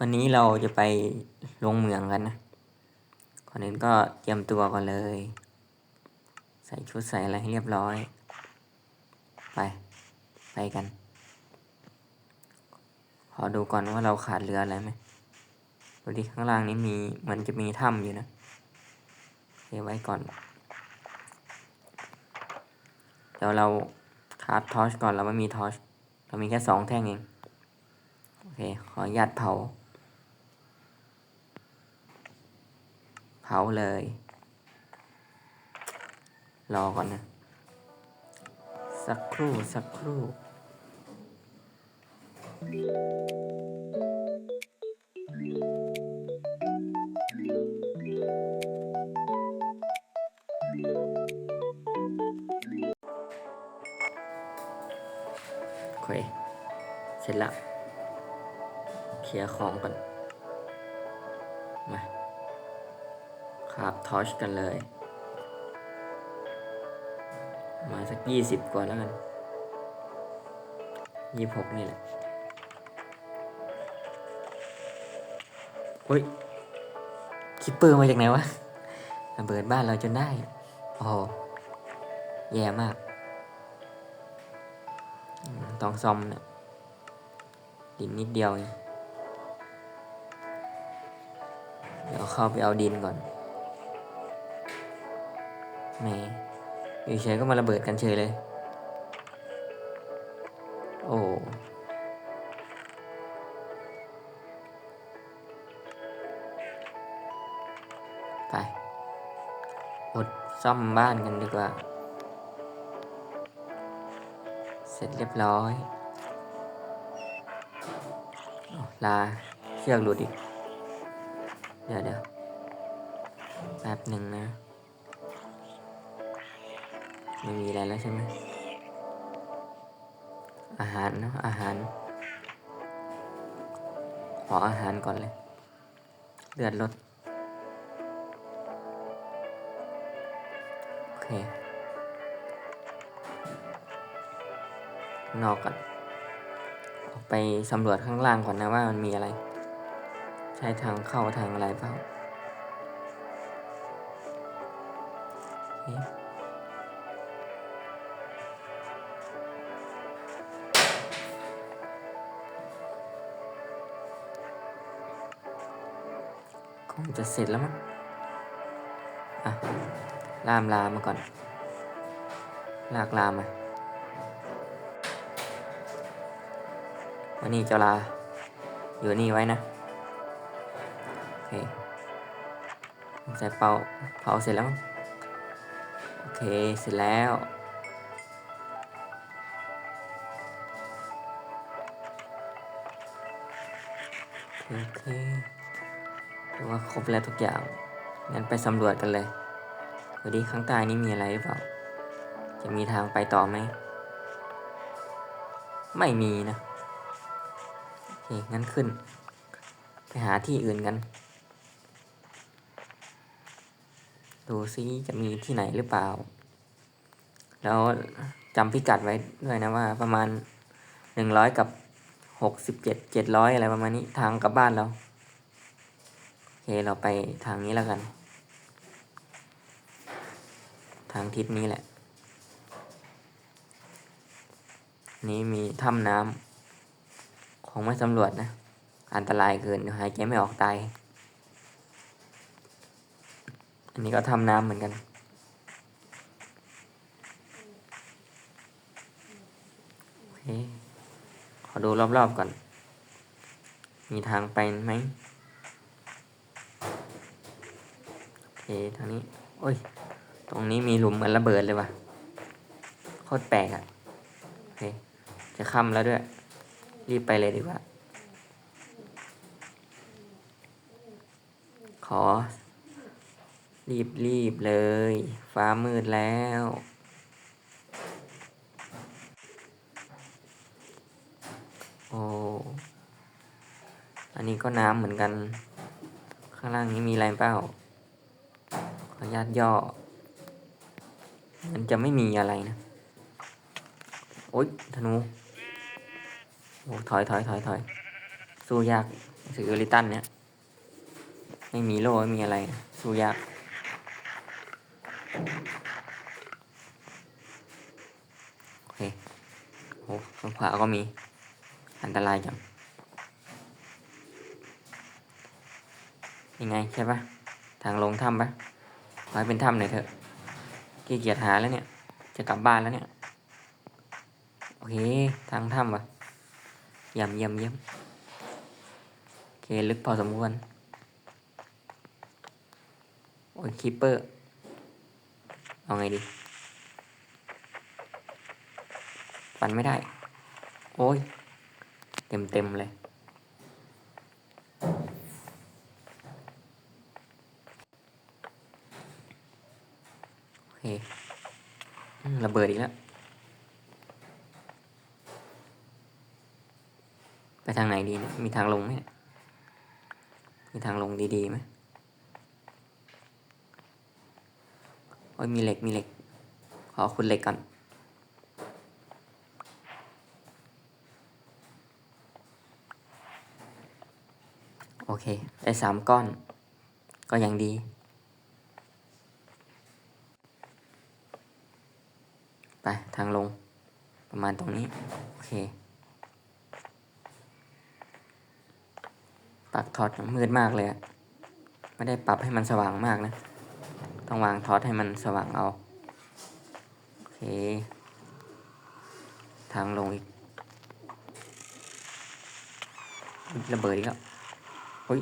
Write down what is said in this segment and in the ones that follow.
วันนี้เราจะไปลงเหมืองกันนะก่อนอื่นก็เตรียมตัวก่อนเลย ใส่ชุดใส่อะไรให้เรียบร้อย ไป ไปกัน ขอดูก่อนว่าเราขาดเรืออะไรไหมดูดิข้างล่างนี้มีเหมือนจะมีถ้ำอยู่นะเก็บไว้ก่อน เดี๋ยวเราคราฟทอชก่อนเราไม่มีทอชเรามีแค่สองแท่งเอง โอเค ขออนุญาตเผา เผาเลย รอก่อนนะ สักครู่ สักครู่ โอเค เสร็จแล้ว เคลียร์ของก่อน มา ครับทอชกันเลย มาสักยี่สิบกว่าแล้วกันยี่หกนี่แหละเฮ้ย คิปเปอร์มาจากไหนวะระเบิดบ้านเราจนได้ โอ้โห แย่มาก ต้องซ่อมเนี่ยดินนิดเดียวเดี๋ยวเข้าไปเอาดินก่อน แหมอยู่เฉยก็มาระเบิดกันเฉยเลย โอ้ไปอดซ่อมบ้านกันดีกว่า เสร็จเรียบร้อยอลาเชือกหลุดอีก เดี๋ยวเดี๋ยวแป๊บหนึ่งนะ ไม่มีอะไรแล้วใช่ไหมอาหารเนอะอาหาร ขออาหารก่อนเลย เลือดลด โอเค นอกก่อน ออกไปสำรวจข้างล่างก่อนนะว่ามันมีอะไร ใช่ทางเข้าทางอะไรเปล่าเจะเสร็จแล้วมั้งอะลามลามมาก่อน ลากลามมาวันนี้เจ้าลา อยู่นี่ไว้นะโอเคใส่เป่าเผาเสร็จแล้วมั้งโอเคเสร็จแล้วโอเค ถือว่าครบแล้วทุกอย่าง งั้นไปสำรวจกันเลยดูดิข้างใต้นี้มีอะไรหรือเปล่า จะมีทางไปต่อไหม ไม่มีนะโอเคงั้นขึ้น ไปหาที่อื่นกัน ดูซิจะมีที่ไหนหรือเปล่า แล้วจำพิกัดไว้ด้วยนะว่าประมาณหนึ่งร้อยกับหกสิบเจ็ดเจ็ดร้อยอะไรประมาณนี้ทางกลับบ้านเรา เคเราไปทางนี้แล้วกัน ทางทิศนี้แหละ นี้มีถ้ำน้ำคงไม่สำรวจนะ อันตรายเกินหายใจไม่ออกตาย อันนี้ก็ทำน้ำเหมือนกันโอเคขอดูรอบๆก่อน มีทางไปไหมโอ เคทางนี้ โอ้ย ตรงนี้มีหลุมเหมือนระเบิดเลยว่ะ โคตรแปลกอะ่ะโอเค จะค่ำแล้วด้วย รีบไปเลยดีกว่า ขอ รีบรีบเลย ฟ้ามืดแล้ว โอ้อันนี้ก็น้ำเหมือนกัน ข้างล่างนี้มีอะไรเปล่า นุญาตย่อ มันจะไม่มีอะไรนะ โอ๊ยธนูโอ้ถอยถอยถอยถอยสู้ยากสกิลิตันเนี่ย ไม่มีโล่ไม่มีอะไร สู้ยากโอเคโอ้ข้างขวาก็มี อันตรายจังยังไงใช่ปะทางลงถ้ำปะ ขอให้เป็นถ้ำหน่อยเถอะขี้เกียจหาแล้วเนี่ย จะกลับบ้านแล้วเนี่ย โอเค ทางถ้ำปะเยี่ยมเยี่ยมเยี่ยมโอเค ลึกพอสมควร โอ้ยคีปเปอร์ เอาไงดีปันไม่ได้ โอ้ย เต็มเต็มเลย โอเคอืมระ เบิดอีกแล้ว ไปทางไหนดีเนี่ยมีทางลงไหมมีทางลงดีๆไหมโอ้ยมีเหล็กมีเหล็ก ขอคุณเหล็กก่อนโอเคได้สามก้อน ก็ยังดี ไป ทางลง ประมาณตรงนี้ โอเค ปักทอดมืดมากเลยไม่ได้ปรับให้มันสว่างมากนะ ต้องวางทอดให้มันสว่างเอา โอเค ทางลงอีก ระเบิดอีกแล้วเฮ้ย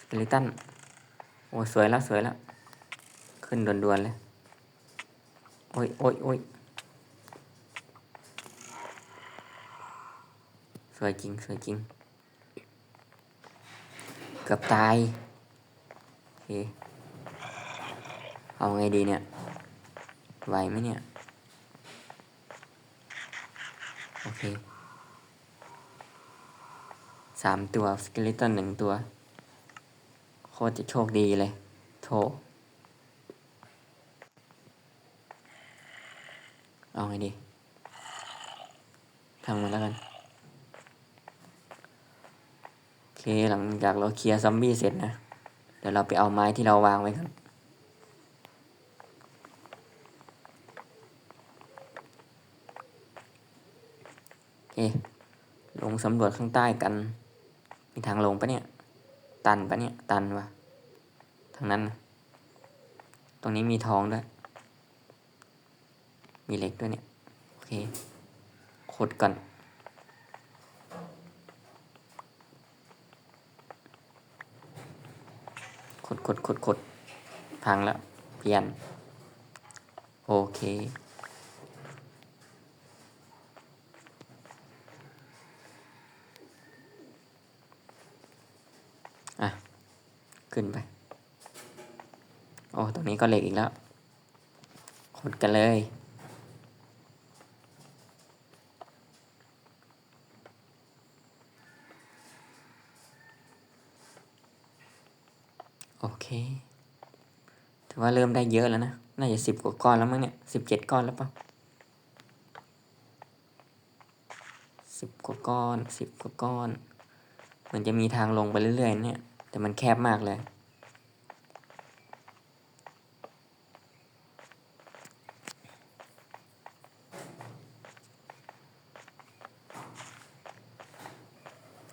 สเกลิตัน โอ้ สวยแล้ว สวยแล้ว ขึ้นด่วนๆเลย โอ้ยโอ้ยโอ้ย สวยจริง สวยจริง เกือบตายโอเคเอาไงดีเนี่ย ไหวไหมเนี่ย โอเคสามตัวสเกลิตันหนึ่งตัว โคตรจะโชคดีเลยโทเอาไงดีทำมันแล้วกัน โอ เคหลังจากเราเคลียร์ซอมบี้เสร็จนะ เดี๋ยวเราไปเอาไม้ที่เราวางไว้กันโอเคลงสำรวจข้างใต้กัน มีทางลงปะเนี่ย ตันปะเนี่ย ตันวะทางนั้นนะตรงนี้มีทองด้วย มีเหล็กด้วยเนี่ย โอเค ขุดก่อน ขุดขุดขุดพังแล้ว เปลี่ยน โอเค อะ ขึ้นไป โอ้ ตรงนี้ก็เหล็กอีกแล้วขุดกันเลย โอเคถือว่าเริ่มได้เยอะแล้วนะ น่าจะสิบกว่าก้อนแล้วมั้งเนี่ยสิบเจ็ดก้อนแล้วปล่าสิบกว่าก้อนสิบกว่าก้อนเหมันจะมีทางลงไปเรื่อยๆเนี่ย แต่มันแคบมากเลย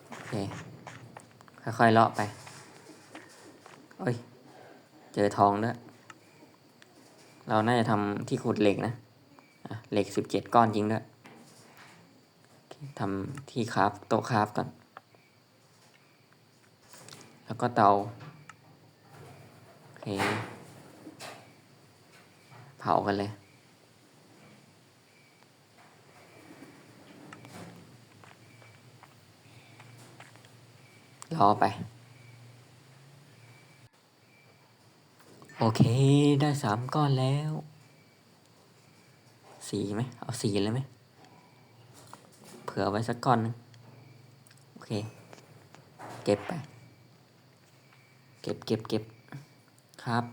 โอเค ค่อยๆเลาะไป โอ้ย เจอทองด้วย เราน่าจะทำที่ขุดเหล็กนะะเหล็กสิบเจ็ดก้อนจริงด้วยทำที่คราฟโต๊ะคราฟก่อน แล้วก็เตาโอเคเผากันเลยรอไป โอเค ได้สามก้อนแล้ว สีไหม เอาสีเลยไหม เผื่อไว้สักก้อนนึง โอเค เก็บไป เก็บเก็บเก็บ ครับ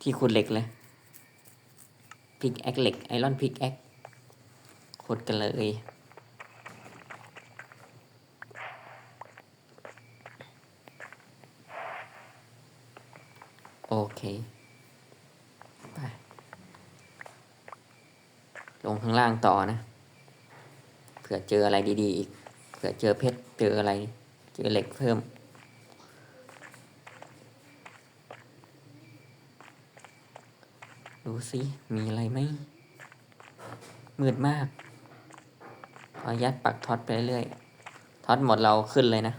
ที่ขุดเหล็กเลย พิกแอคเหล็ก ไอรอนพิกแอคขุดกันเลยโอเค ลงข้างล่างต่อนะเผื่อเจออะไรดีๆอีกเผื่อเจอเพชรเจออะไร เจอเหล็กเพิ่ม ดูสิมีอะไรไหมมืดมากขอยัดปักท็อตไปเรื่อยๆท็อตหมดเราขึ้นเลยนะ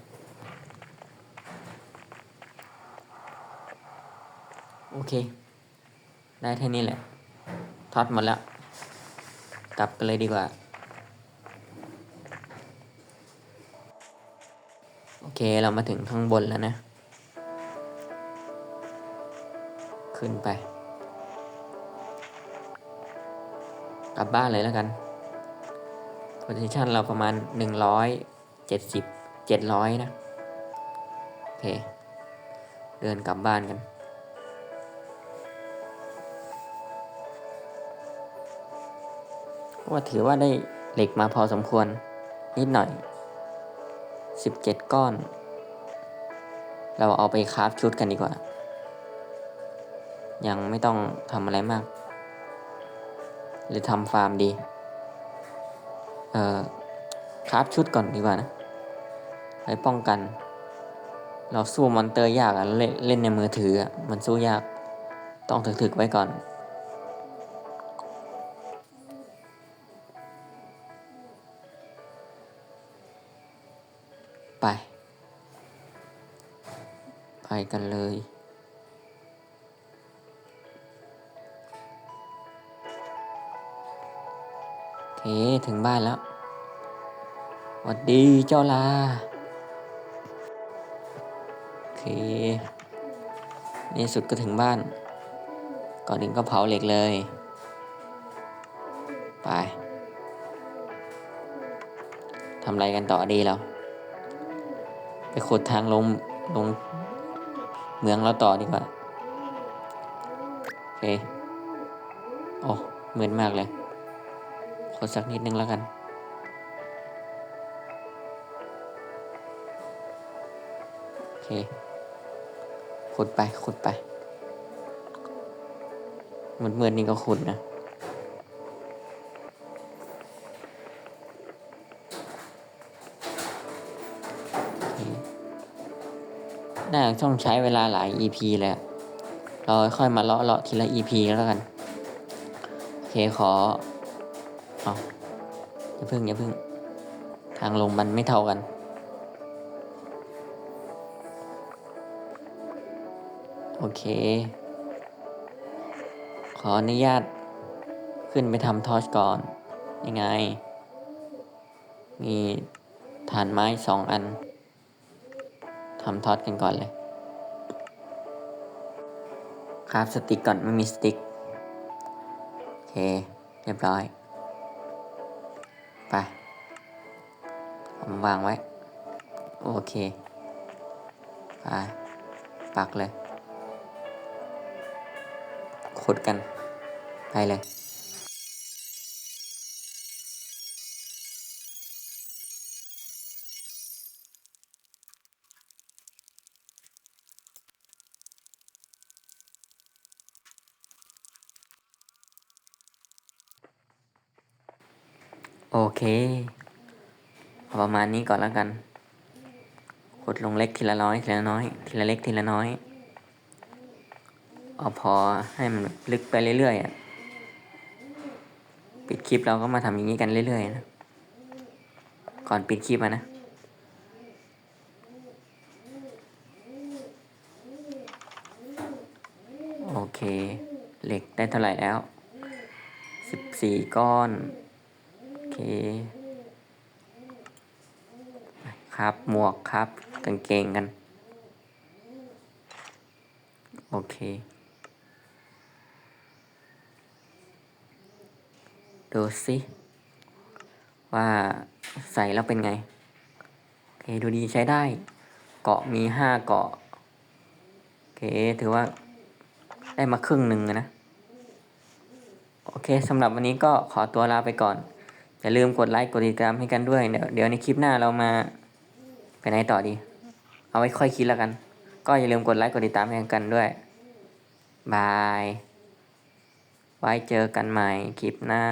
โอเค ได้แค่นี้แหละท็อตหมดแล้ว กลับกันเลยดีกว่า โอเคเรามาถึงข้างบนแล้วนะ ขึ้นไป กลับบ้านเลยแล้วกัน position เราประมาณหนึ่งร้อยเจ็ดสิบเจ็ดร้อยนะ โอเค เดินกลับบ้านกัน ว่าถือว่าได้เหล็กมาพอสมควร นิดหน่อยสิบเจ็ดก้อน เราเอาไปคราฟชุดกันดีกว่า ยังไม่ต้องทำอะไรมาก หรือทำฟาร์มดี เอ่อคราฟชุดก่อนดีกว่านะไว้ป้องกัน เราสู้มอนเตอร์ยากอะเล่นเล่นในมือถืออะมันสู้ยาก ต้องถึกๆไว้ก่อน กันเลย โอเค ถึงบ้านแล้วหวัดดีเจ้าลา โอเคนี่สุดก็ถึงบ้าน ก่อนอื่นก็เผาเหล็กเลย ไปทำอะไรกันต่อดีเราไปขุดทางลงลง เมืองเราต่อดีกว่า โอเคโอ้เหมือนมากเลย ขอสักนิดนึงแล้วกันโอเคขุดไปขุดไปเหมือนเมือนนี่ก็ขุดนะ น่าจะต้องใช้เวลาหลาย EP เลยเราค่อยมาเลาะเลาะทีละ EP ก็แล้วกัน โอเคขอ เอาอย่าเพิ่งอย่าเพิ่ง ทางลงมันไม่เท่ากัน โอเค ขออนุญาตขึ้นไปทำทอชก่อน ยังไง มีฐานไม้สองอันำทอดกันก่อนเลยคราฟสติ๊กก่อนไม่มีสติ๊กโอเค เรียบร้อย ไป ผมวางไว้ โอเค ไป ปักเลยขุดกัน ไปเลย เคเอาประมาณนี้ก่อนแล้วกันขุดลงเล็กทีละน้อยทีละน้อย ทีละเล็กทีละน้อยเอาพอให้มันลึกไปเรื่อยๆอะปิดคลิปเราก็มาทำอย่างนี้กันเรื่อยๆนะก่อนปิดคลิปนะโอเค เหล็กได้เท่าไหร่แล้วสิบสี่ก้อน คครับ หมวกครับ กางเกงกัน โอเค ดูสิว่าใส่แล้วเป็นไง โอเค ดูดีใช้ได้ เกาะมีห้าเกาะ โอเค ถือว่าได้มาครึ่งหนึ่งนะ โอเคสำหรับวันนี้ก็ขอตัวลาไปก่อน อย่าลืมกดไลค์กดติดตามให้กันด้วย เดี๋ยวเดี๋ยวในคลิปหน้าเรามาไปไหนต่อดี เอาไว้ค่อยคิดแล้วกัน ก็อย่าลืมกดไลค์กดติดตามให้กันด้วยบาย ไว้เจอกันใหม่คลิปหน้า